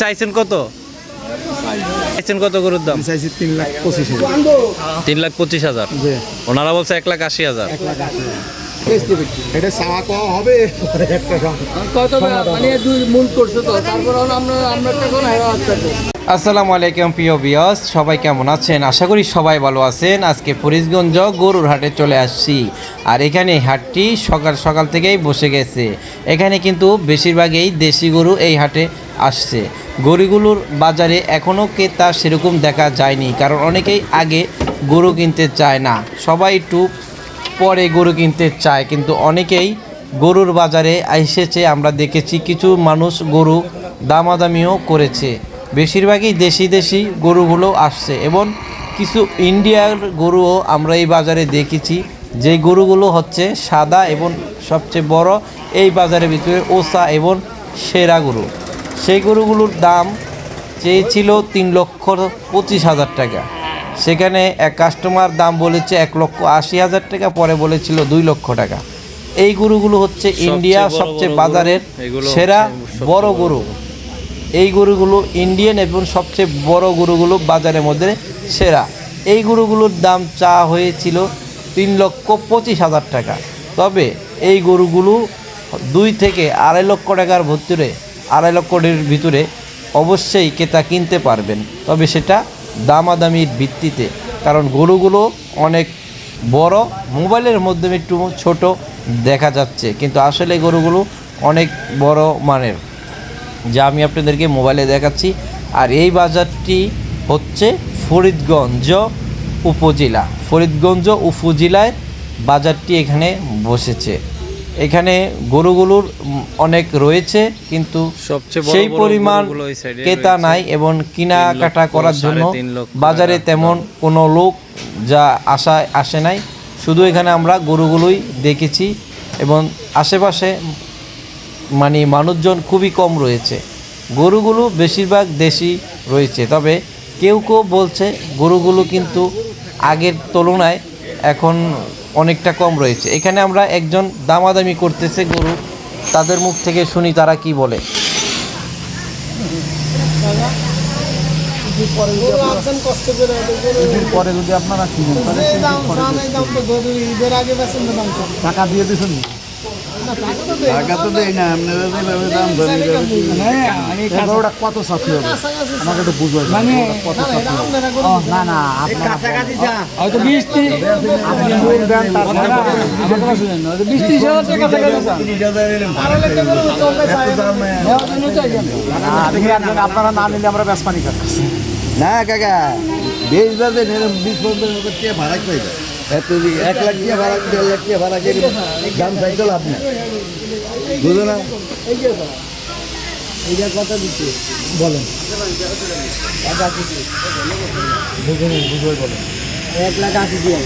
চাইছেন কত? চাইছেন কত গরুর দাম? চাইছি তিন লাখ পঁচিশ হাজার। তিন লাখ পঁচিশ হাজার? ওনারা বলছে এক লাখ আশি হাজার। এটা কওয়া হবে কত মানে দুই মূল করছে তো তারপর আমরা আমরা তখন আসসালামু আলাইকুম প্রিয় বিয়স সবাই কেমন আছেন? আশা করি সবাই ভালো আছেন। আজকে ফরিদগঞ্জ গরুর হাটে চলে আসছি। আর এখানে হাটটি সকাল সকাল থেকেই বসে গেছে। এখানে কিন্তু বেশিরভাগই দেশি গরু এই হাটে আসছে। গরুগুলোর বাজারে এখনও ক্রেতা সেরকম দেখা যায়নি, কারণ অনেকেই আগে গরু কিনতে চায় না। সবাই একটু পরে গরু কিনতে চায়, কিন্তু অনেকেই গরুর বাজারে এসেছে। আমরা দেখেছি কিছু মানুষ গরু দামাদামিও করেছে। বেশিরভাগই দেশি দেশি গরুগুলো আসছে এবং কিছু ইন্ডিয়ার গরুও আমরা এই বাজারে দেখেছি। যে গরুগুলো হচ্ছে সাদা এবং সবচেয়ে বড় এই বাজারের ভিতরে ওসা এবং সেরা গরু। সেই গরুগুলোর দাম চেয়েছিল তিন লক্ষ পঁচিশ হাজার টাকা। সেখানে এক কাস্টমার দাম বলেছে এক লক্ষ আশি হাজার টাকা পরে বলেছিল দুই লক্ষ টাকা। এই গরুগুলো হচ্ছে ইন্ডিয়া সবচেয়ে বাজারের সেরা বড় গরু। এই গরুগুলো ইন্ডিয়ান এবং সবচেয়ে বড় গরুগুলো বাজারের মধ্যে সেরা। এই গরুগুলোর দাম চা হয়েছিল তিন লক্ষ পঁচিশ হাজার টাকা। তবে এই গরুগুলো দুই থেকে আড়াই লক্ষ টাকার ভিতরে আড়াই লক্ষের ভিতরে অবশ্যই ক্রেতা কিনতে পারবেন। তবে সেটা দামাদামির ভিত্তিতে। কারণ গরুগুলো অনেক বড়, মোবাইলের মাধ্যমে একটু ছোট দেখা যাচ্ছে। কিন্তু আসলে গরুগুলো অনেক বড় মানের। যা আমি আপনাদেরকে মোবাইলে দেখাচ্ছি। আর এই বাজারটি হচ্ছে ফরিদগঞ্জ উপজেলা। ফরিদগঞ্জ উপজেলায় বাজারটি এখানে বসেছে। এখানে গরুগুলোর অনেক রয়েছে কিন্তু সবচেয়ে সেই পরিমাণ ক্রেতা নাই এবং কেনাকাটা লক্ষ, করার জন্য বাজারে তেমন কোনো লোক যা আশায় আসে নাই। শুধু এখানে আমরা গরুগুলোই দেখেছি এবং আশেপাশে মানে মানুষজন খুবই কম রয়েছে। গরুগুলো বেশিরভাগ দেশি রয়েছে তবে কেউ কেউ বলছে গরুগুলো কিন্তু আগের তুলনায় এখন অনেকটা কম রয়েছে। এখানে আমরা একজন দামাদামি করতেছে গরু। তাদের মুখ থেকে শুনি তারা কি বলে। পরে যদি আপনারা কিনেন টাকা দিয়ে দিছেন টাকা তো দেয় না আপনারা যেভাবে দাম ধরে এগারোটা কত সাথী হবে? আমাকে একটু বুঝবে মানে কত সাথী হবে? না না আপনারা হয়তো বিশ ত্রিশ আপনি মূল দেন তারপরে শুনেন হয়তো বিশ ত্রিশ হাজার টাকা আপনারা না নিলে আমরা বেসপানি খাচ্ছি না কাকা বেশ বাজে বিশ পঞ্চাশ ভাড়া পাইবে এত দিকে এক লাখ টাকা ভাড়া দেড় লাখ টাকা ভাড়া করে দাম চাইতে লাভ নেই। বুঝো না?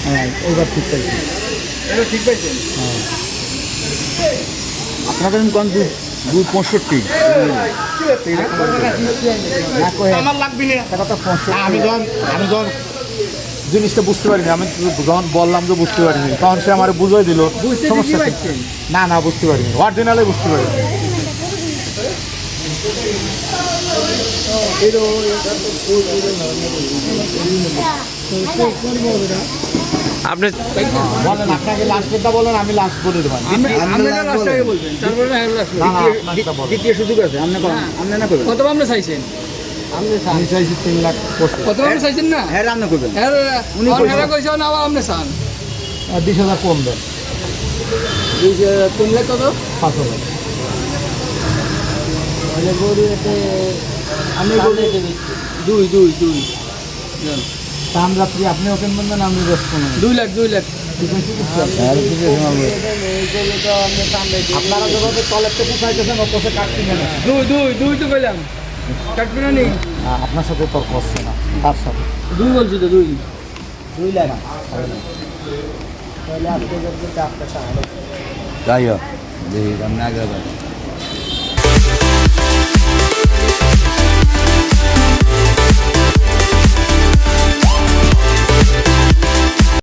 হ্যাঁ এবার ঠিক পাইছি। আপনাদের কোন দু দু পঁয়ষট্টি। আমার লাগবে আমি যখন আমি যখন জিনিসটা বুঝতে পারিনি। আমি যখন বললাম যে বুঝতে পারিনি তখন সে আমার বুঝিয়ে দিল সমস্যা না না বুঝতে পারিনি। অরিজিনালে বুঝতে পারিনি। আপনি বলেন আপনাকে লাস্ট ডেটটা বলেন আমি লাস্ট বলে দেবো। আপনি- আপনারা last আগে বলবেন, তারপরে last না বলবেন। না আপনারটা বলেন দ্বিতীয় সুযোগ আছে আপনি আপনি না করবেন কত আপনি চাইছেন? আমি চাইছি তিন লাখ কত আপনি চাইছেন না? হ্যাঁ রান্না করবেন এর কইছে না আবার আপনি চান বিশ হাজার কম দেন। তিন লাখ কত? পাঁচ হাজার। আমি দুই দুই দুই। না আমি লাখ দুই লাখ। আপনারা যেভাবে তলের থেকে চাইতেছেন কাটতে দুই দুই দুই তো না নি আপনার সাথে তর্ক হচ্ছে না। তার সাথে? দুই বলছি তো দুই। যাই হোক দেখি আপনি আগে